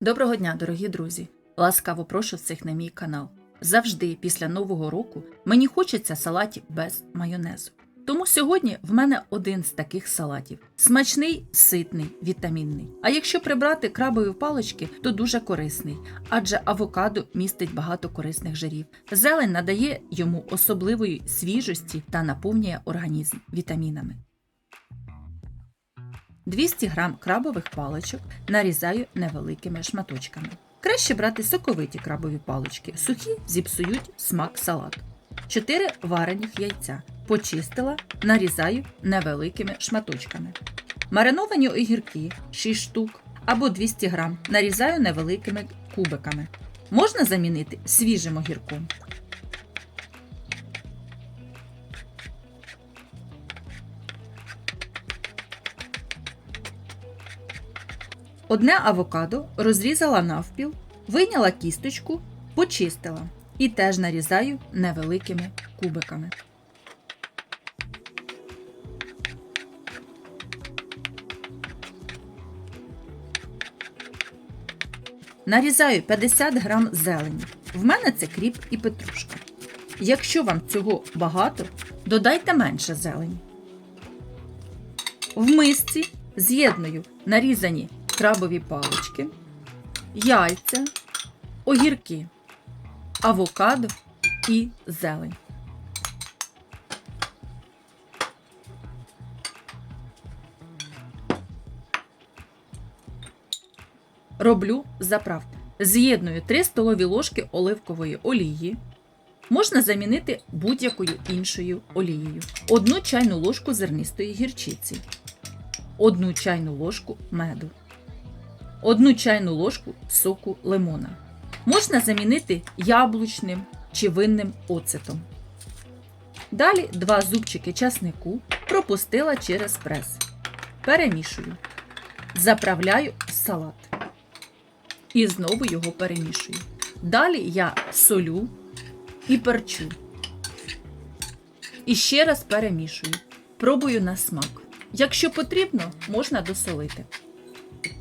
Доброго дня, дорогі друзі! Ласкаво прошу всіх на мій канал. Завжди після Нового року мені хочеться салатів без майонезу. Тому сьогодні в мене один з таких салатів: смачний, ситний, вітамінний. А якщо прибрати крабові палички, то дуже корисний, адже авокадо містить багато корисних жирів. Зелень надає йому особливої свіжості та наповнює організм вітамінами. 200 г крабових паличок нарізаю невеликими шматочками. Краще брати соковиті крабові палички, сухі зіпсують смак салату. 4 варених яйця. Почистила, нарізаю невеликими шматочками. Мариновані огірки 6 штук або 200 г нарізаю невеликими кубиками. Можна замінити свіжим огірком. Одне авокадо розрізала навпіл, вийняла кісточку, почистила і теж нарізаю невеликими кубиками. Нарізаю 50 грам зелені. В мене це кріп і петрушка. Якщо вам цього багато, додайте менше зелені. В мисці з'єдную нарізані крабові палички, яйця, огірки, авокадо і зелень. Роблю заправку. З'єдную 3 столові ложки оливкової олії. Можна замінити будь-якою іншою олією. Одну чайну ложку зернистої гірчиці, одну чайну ложку меду, одну чайну ложку соку лимона. Можна замінити яблучним чи винним оцетом. Далі два зубчики часнику пропустила через прес. Перемішую. Заправляю в салат. І знову його перемішую. Далі я солю і перчу. І ще раз перемішую. Пробую на смак. Якщо потрібно, можна досолити.